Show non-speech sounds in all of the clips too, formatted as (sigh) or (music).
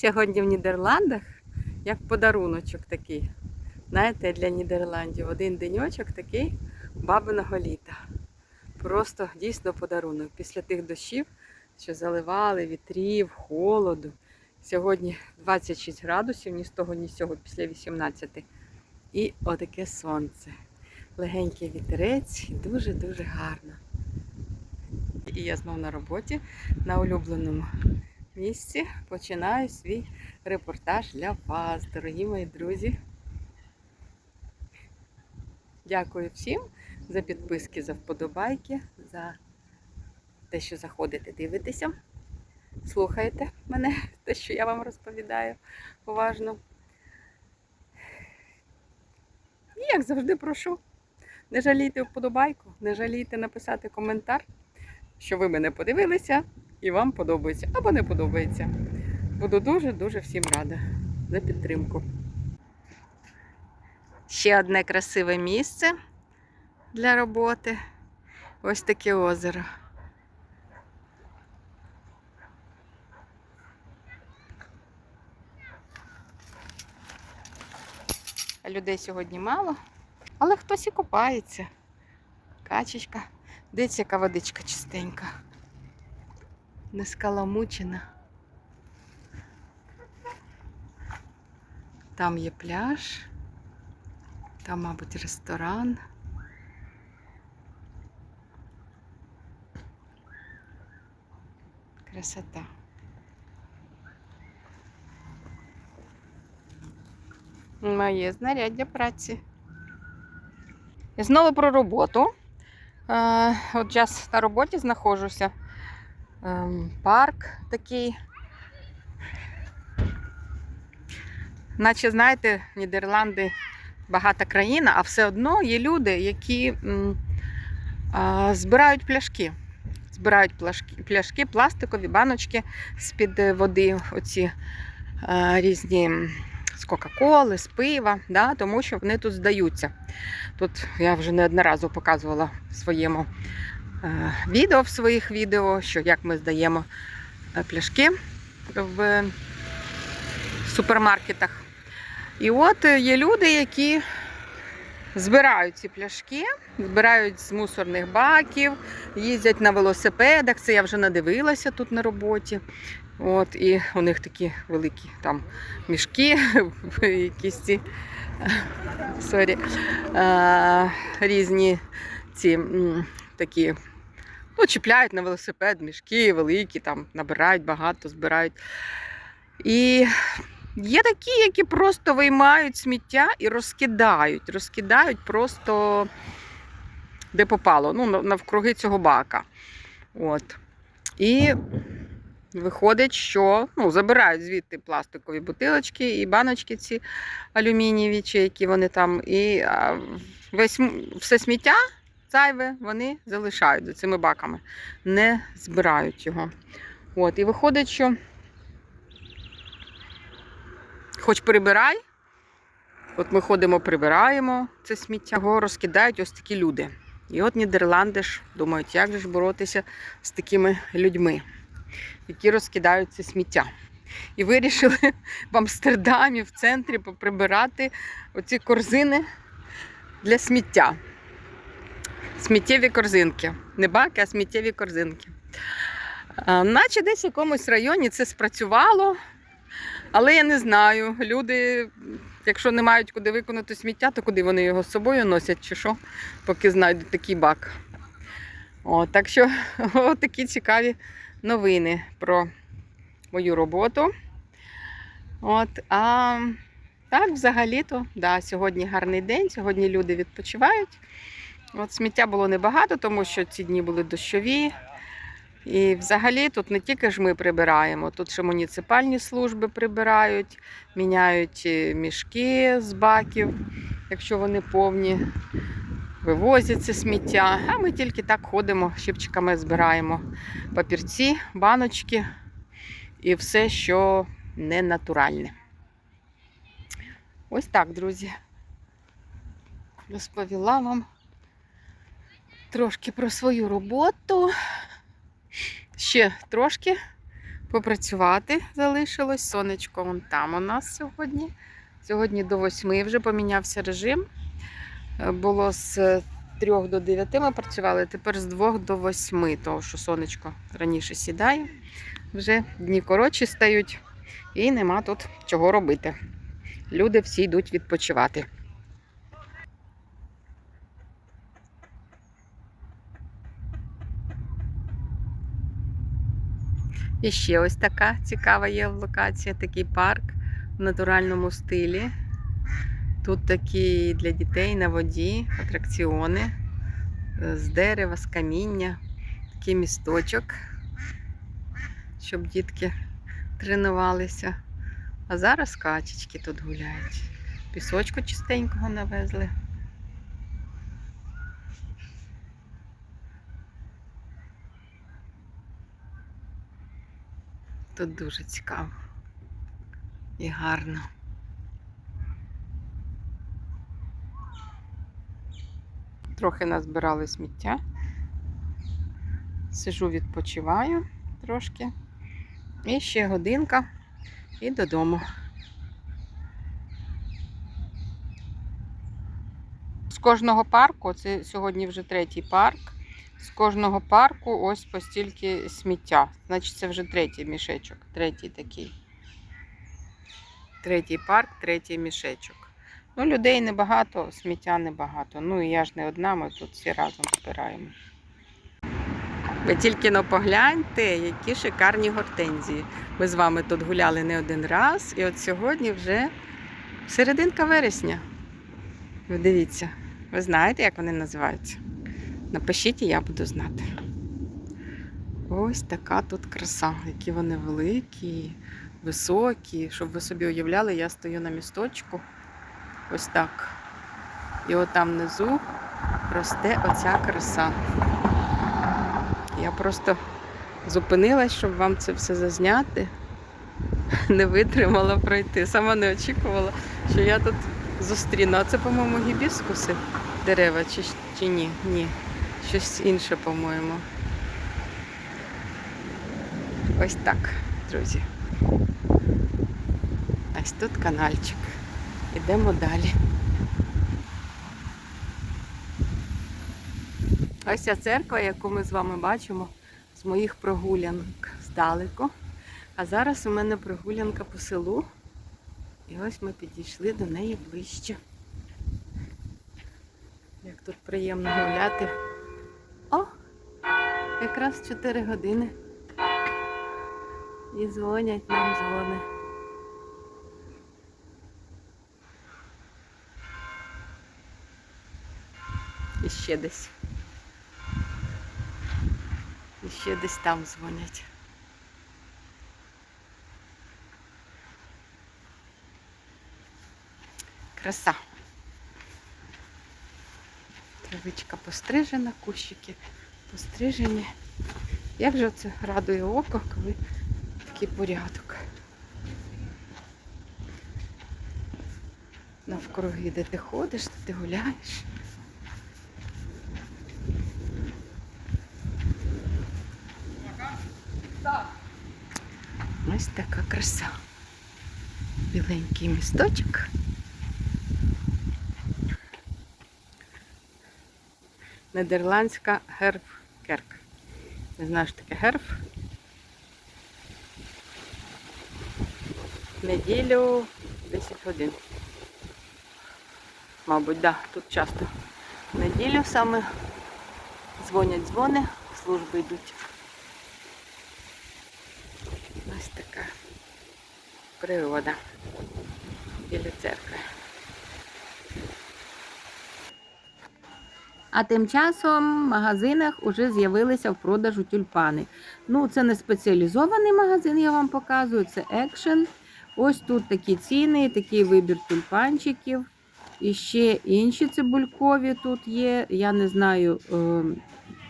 Сьогодні в Нідерландах як подаруночок такий. Знаєте, для Нідерландів один деньочок такий бабиного літа. Просто дійсно подарунок. Після тих дощів, що заливали, вітрів, холоду. Сьогодні 26 градусів, ні з того, ні з цього, після 18. І отаке сонце. Легенький вітерець дуже-дуже гарно. І я знов на роботі на улюбленому місці починаю свій репортаж для вас, дорогі мої друзі. Дякую всім за підписки, за вподобайки, за те, що заходите, дивитеся, слухаєте мене, (laughs) те, що я вам розповідаю уважно. І як завжди прошу, не жалійте вподобайку, не жалійте написати коментар, що ви мене подивилися і вам подобається або не подобається. Буду дуже-дуже всім рада за підтримку. Ще одне красиве місце для роботи. Ось таке озеро. Людей сьогодні мало, але хтось і купається. Качечка. Дивіться, яка водичка чистенька. Не скаламучена. Там є пляж, там, мабуть, ресторан. Красота. Моє знаряддя праці. І знову про роботу. Е, От зараз на роботі знаходжуся. Ем, Парк такий. Наче, знаєте, Нідерланди багата країна, а все одно є люди, які збирають пляшки. Збирають пляшки, пластикові баночки з-під води, оці а, різні з Кока-Коли, з пива, да, тому що вони тут здаються. Тут я вже неодноразово показувала своєму е, відео, в своїх відео, що як ми здаємо е, пляшки в супермаркетах. І от е, є люди, які збирають ці пляшки, збирають з мусорних баків, їздять на велосипедах. Це я вже надивилася тут на роботі. От, і у них такі великі там мішки, (laughs) якісь ці (laughs) сорі, е, різні ці такі. Ну, чіпляють на велосипед мішки великі, там набирають багато, збирають. І Є такі, які просто виймають сміття і розкидають. Розкидають просто де попало, ну, навкруги цього бака. От. І виходить, що ну, забирають звідти пластикові бутилочки і баночки ці алюмінієві, чи які вони там. І весь, все сміття зайве вони залишають за цими баками, не збирають його. От. І виходить, що хоч прибирай. От ми ходимо, прибираємо це сміття, його розкидають ось такі люди. І от Нідерланди ж думають, як же ж боротися з такими людьми, які розкидають це сміття. І вирішили в Амстердамі, в центрі поприбирати оці корзини для сміття. Сміттєві корзинки. Не баки, а сміттєві корзинки. Наче десь в якомусь районі це спрацювало. Але я не знаю. Люди, якщо не мають куди виконати сміття, то куди вони його з собою носять, чи що, поки знайдуть такий бак. О, так що (laughs) от такі цікаві новини про мою роботу. От, а так, взагалі-то, да, сьогодні гарний день, сьогодні люди відпочивають. От сміття було небагато, тому що ці дні були дощові. І взагалі тут не тільки ж ми прибираємо, тут ще муніципальні служби прибирають, міняють е, мішки з баків, якщо вони повні, вивозять це сміття. А ми тільки так ходимо, щипчиками збираємо папірці, баночки і все, що не натуральне. Ось так, друзі. Розповіла вам трошки про свою роботу. Ще трошки попрацювати залишилось. Сонечко вон там у нас сьогодні. Сьогодні до 8 вже помінявся режим. Е, Було з 3 до 9 ми працювали, тепер з 2 до 8, тому що сонечко раніше сідає. Вже дні коротші стають і нема тут чого робити. Люди всі йдуть відпочивати. І ще ось така цікава є локація, такий парк в натуральному стилі. Тут такі для дітей на воді атракціони е, з дерева, з каміння, такий місточок, щоб дітки тренувалися. А зараз качечки тут гуляють. Пісочку чистенького навезли. Тут дуже цікаво і гарно. Трохи назбирали сміття. Сижу, відпочиваю трошки. І ще годинка і додому. З кожного парку, це сьогодні вже третій парк. З кожного парку ось постільки сміття. Значить, це вже третій мішечок. Третій такий. Третій парк, третій мішечок. Ну, людей небагато, сміття небагато. Ну і я ж не одна, ми тут всі разом збираємо. Ви тільки но погляньте, які шикарні гортензії. Ми з вами тут гуляли не один раз, і от сьогодні вже серединка вересня. Ви дивіться, ви знаєте, як вони називаються? Напишіть, і я буду знати. Ось така тут краса, які вони великі, високі. Щоб ви собі уявляли, я стою на місточку. Ось так. І от там внизу росте оця краса. Я просто зупинилась, щоб вам це все зазняти. Не витримала пройти. Сама не очікувала, що я тут зустріну. А це, по-моєму, гібіскуси дерева чи, чи ні? Ні. Щось інше, по-моєму. Ось так, друзі. Ось тут канальчик. Ідемо далі. Ось ця церква, яку ми з вами бачимо з моїх прогулянок здалеку. А зараз у мене прогулянка по селу. І ось ми підійшли до неї ближче. Як тут приємно гуляти. Якраз 4 години. І дзвонять нам дзвони. І ще десь. І ще десь там дзвонять. Краса. Травичка пострижена, кущики пострижені. Як же це радує око, коли такий порядок. Навкруги, де ти ходиш, де ти гуляєш. Ось така краса. Біленький місточок. Нідерландська герфкерк. Не знаю, що таке герф. Неділю 10 годин. Мабуть, да, тут часто. В неділю саме дзвонять дзвони, служби йдуть. Ось така природа біля церкви. А тим часом в магазинах вже з'явилися в продажу тюльпани. Ну, це не спеціалізований магазин, я вам показую, це екшен. Ось тут такі ціни, такий вибір тюльпанчиків. І ще інші цибулькові тут є. Я не знаю, е,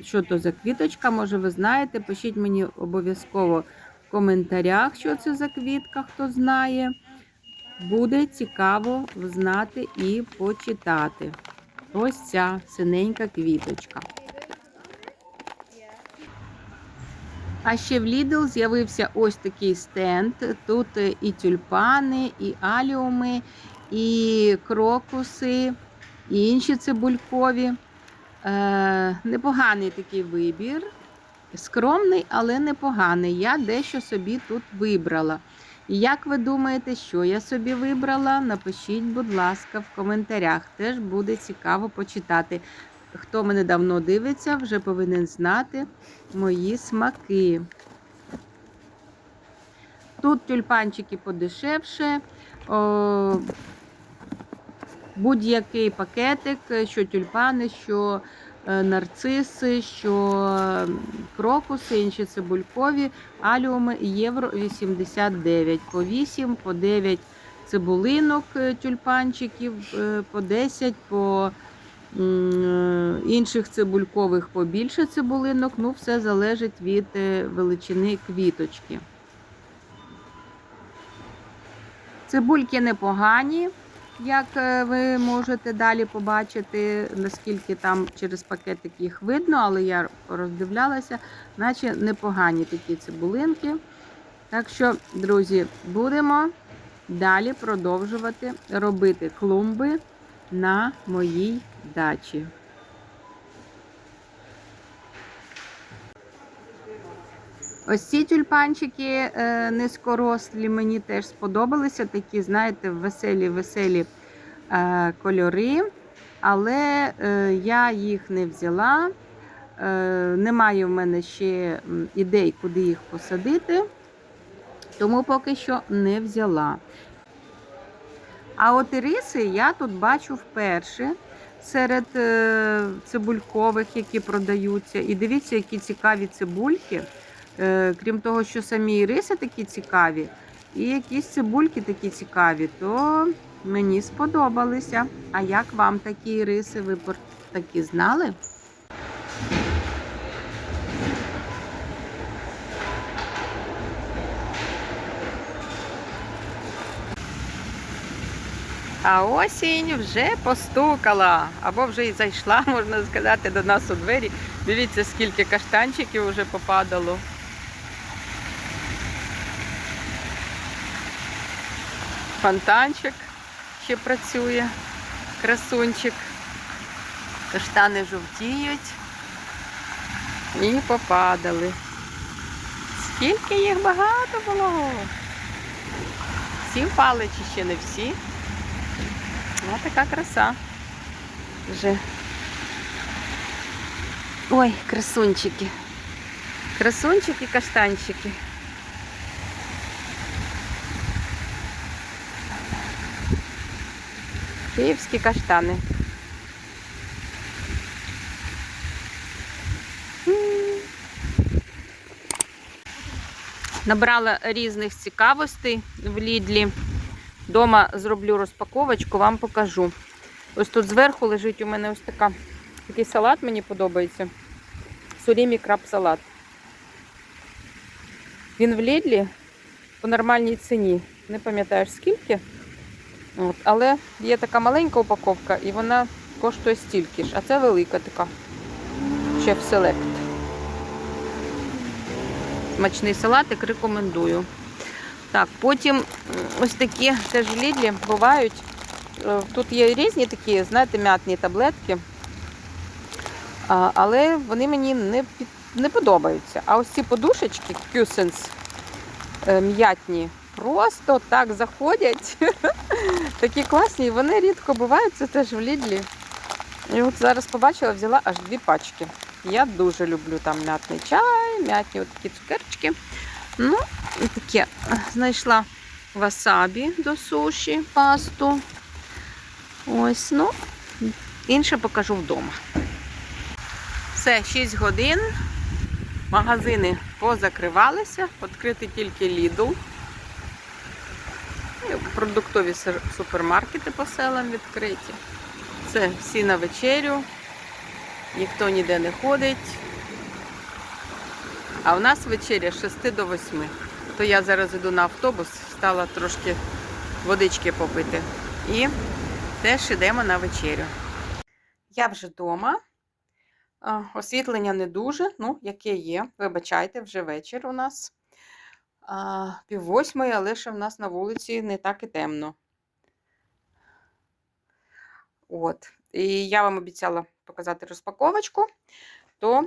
що то за квіточка, може ви знаєте. Пишіть мені обов'язково в коментарях, що це за квітка, хто знає. Буде цікаво знати і почитати. Ось ця синенька квіточка. А ще в Lidl з'явився ось такий стенд. Тут і тюльпани, і аліуми, і крокуси, і інші цибулькові. Е, непоганий такий вибір. Скромний, але непоганий. Я дещо собі тут вибрала. І як ви думаєте, що я собі вибрала? Напишіть, будь ласка, в коментарях. Теж буде цікаво почитати. Хто мене давно дивиться, вже повинен знати мої смаки. Тут тюльпанчики подешевше. Будь-який пакетик, що тюльпани, що нарциси, що крокуси, інші цибулькові, аліуми євро 89. По 8, по 9 цибулинок е, тюльпанчиків, е, по 10, по е, інших цибулькових побільше цибулинок. Ну, все залежить від е, величини квіточки. Цибульки непогані, як е, ви можете далі побачити, наскільки там через пакетик їх видно, але я роздивлялася, наче непогані такі цибулинки. Так що, друзі, будемо далі продовжувати робити клумби на моїй дачі. Ось ці тюльпанчики е, низькорослі мені теж сподобалися. Такі, знаєте, веселі-веселі е, кольори. Але е, я їх не взяла. Немає в мене ще ідей, куди їх посадити, тому поки що не взяла. А от іриси я тут бачу вперше серед цибулькових, які продаються. І дивіться, які цікаві цибульки. Е, Крім того, що самі іриси такі цікаві, і якісь цибульки такі цікаві, то мені сподобалися. А як вам такі іриси? Ви такі знали? А осінь вже постукала, або вже і зайшла, (laughs) можна сказати, до нас у двері. Дивіться, скільки каштанчиків вже попадало. Фонтанчик ще працює, красунчик. Каштани жовтіють і попадали. Скільки їх багато було. Всі впали чи ще не всі. Ось така краса. Вже. Ой, красунчики. Красунчики, каштанчики. Київські каштани. Набрала різних цікавостей в Лідлі. Дома зроблю розпаковочку, вам покажу. Ось тут зверху лежить у мене ось така, такий салат, мені подобається. Сурімі краб салат. Він в Лідлі по нормальній ціні. Не пам'ятаєш скільки. От, але є така маленька упаковка і вона коштує стільки ж. А це велика така. Chef Select. Смачний салатик рекомендую. Так, потім ось такі теж Лідлі бувають. Е, Тут є різні такі, знаєте, м'ятні таблетки. Але вони мені не, не подобаються. А ось ці подушечки е, м'ятні просто так заходять. (laughs) Такі класні, вони рідко бувають, це теж в Лідлі. І от зараз побачила, взяла аж дві пачки. Я дуже люблю там м'ятний чай, м'ятні такі цукерчики. Ну, і таке. Знайшла васабі до суші, пасту. Ось, ну, інше покажу вдома. Все, 6 годин. Магазини позакривалися, відкрити тільки Lidl. Продуктові супермаркети по селам відкриті. Це всі на вечерю, ніхто ніде не ходить. А у нас вечеря з 6 до 8. То я зараз йду на автобус, стала трошки водички попити. І теж йдемо на вечерю. Я вже вдома. Освітлення не дуже, ну, яке є. Вибачайте, вже вечір у нас. Пів восьмої, але ще в нас на вулиці не так і темно. От. І я вам обіцяла показати розпаковочку, то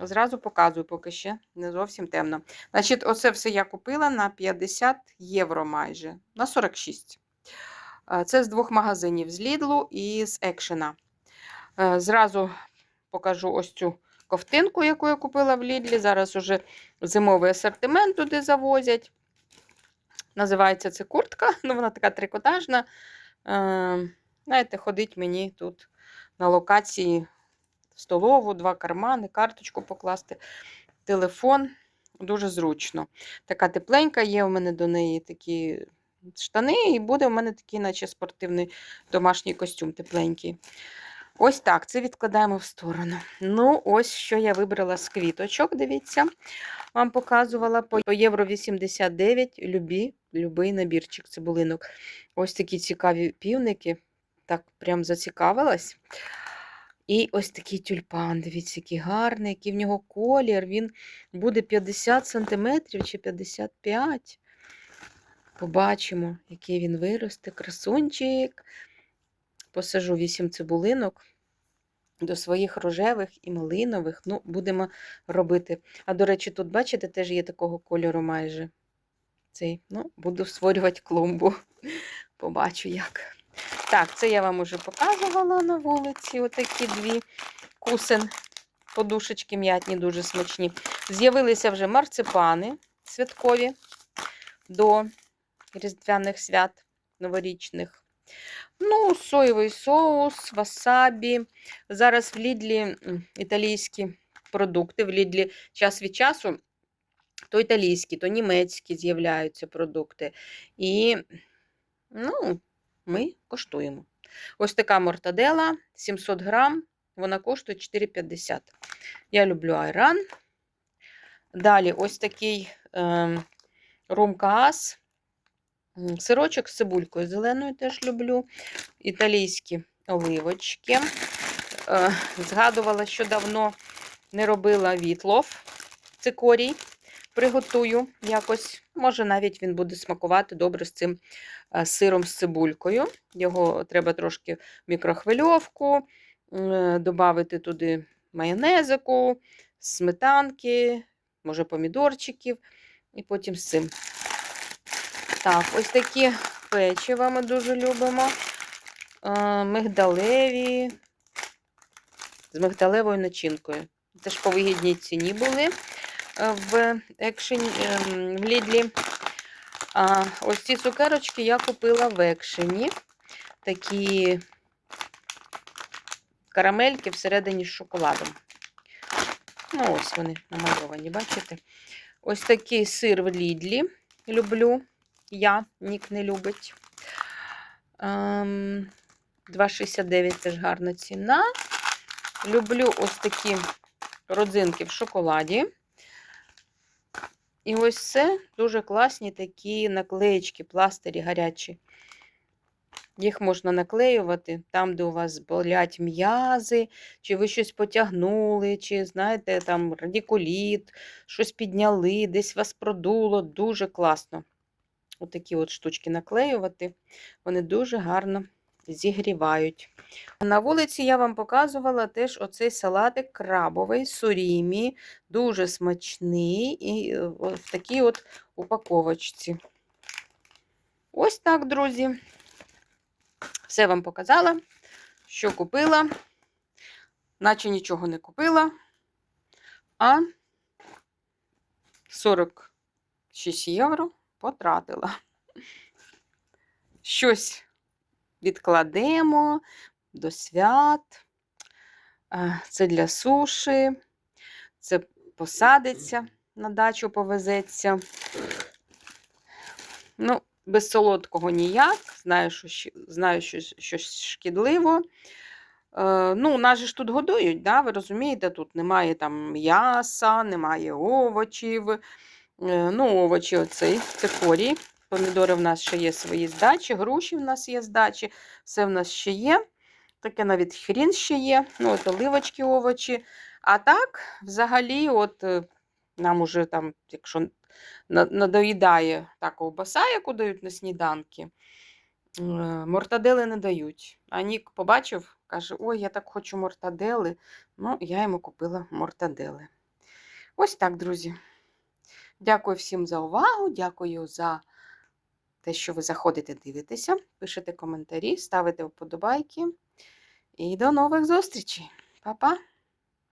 зразу показую, поки ще не зовсім темно. Значить, оце все я купила на 50 євро майже, на 46. Е, Це з двох магазинів: з Lidl і з Екшена. Е, Зразу покажу ось цю ковтинку, яку я купила в Лідлі. Зараз уже зимовий асортимент туди завозять. Називається це куртка, (laughs) ну вона така трикотажна. Е, Знаєте, ходить мені тут на локації в столову, два кармани, карточку покласти, телефон. Дуже зручно. Така тепленька, є у мене до неї такі штани, і буде у мене такий, наче спортивний домашній костюм тепленький. Ось так, це відкладаємо в сторону. Ну, ось що я вибрала з квіточок. Дивіться, вам показувала по євро 89 любі, любий набірчик цибулинок. Ось такі цікаві півники. Так, прям зацікавилась. І ось такий тюльпан. Дивіться, який гарний, який в нього колір. Він буде 50 см чи 55 Побачимо, який він виросте. Красунчик. Посажу 8 цибулинок до своїх рожевих і малинових. Ну, будемо робити. А до речі, тут, бачите, теж є такого кольору майже. Цей, ну, буду створювати клумбу. (laughs) Побачу як. Так, це я вам уже показувала на вулиці. Отакі дві кусин, подушечки м'ятні, дуже смачні. З'явилися вже марципани святкові до різдвяних свят новорічних. Ну, соєвий соус, васабі. Зараз в Лідлі італійські продукти. В Лідлі час від часу то італійські, то німецькі з'являються продукти. І, ну, ми коштуємо. Ось така мортадела 700 грам, вона коштує 4,50. Я люблю айран. Далі ось такий е, румкаас. Сирочок з цибулькою зеленою теж люблю. Італійські оливочки. Е, Згадувала, що давно не робила вітлов цикорій. Приготую якось. Може, навіть він буде смакувати добре з цим е, сиром з цибулькою. Його треба трошки в мікрохвильовку, додати туди майонезику, сметанки, може помідорчиків, і потім з цим. Так, ось такі печива ми дуже любимо. Е, Мигдалеві з мигдалевою начинкою. Це ж по вигідній ціні були е, в екшені, ем, в Лідлі. А ось ці цукерочки я купила в екшені. Такі карамельки всередині з шоколадом. Ну, ось вони намальовані, бачите? Ось такий сир в Лідлі люблю. Я, Нік не любить. Ем, 2,69 теж гарна ціна. Люблю ось такі родзинки в шоколаді. І ось це дуже класні такі наклеєчки, пластирі гарячі. Їх можна наклеювати там, де у вас болять м'язи, чи ви щось потягнули, чи, знаєте, там радикуліт, щось підняли, десь вас продуло. Дуже класно. Отакі от штучки наклеювати. Вони дуже гарно зігрівають. На вулиці я вам показувала теж оцей салатик крабовий, сурімі, дуже смачний і е, в такій от упаковочці. Ось так, друзі. Все вам показала, що купила, наче нічого не купила, а 46 євро потратила. Щось відкладемо до свят. Е, Це для суші, це посадиться на дачу, повезеться. Ну, без солодкого ніяк. Знаю, що знаю, що щось шкідливо. Е, ну, нас же ж тут годують, да? ви розумієте, тут немає там м'яса, немає овочів. Е, ну, овочі оцей, цикорій. Помідори в нас ще є свої здачі, груші в нас є здачі, все в нас ще є. Таке навіть хрін ще є. Ну, от оливочки, овочі. А так, взагалі, от е, нам уже там, якщо надоїдає та ковбаса, яку дають на сніданки, е, мортадели не дають. А Нік побачив, каже: Ой, я так хочу мортадели. Ну, я йому купила мортадели. Ось так, друзі. Дякую всім за увагу. Дякую за те, що ви заходите, дивитеся, пишете коментарі, ставите вподобайки. І до нових зустрічей. Па-па!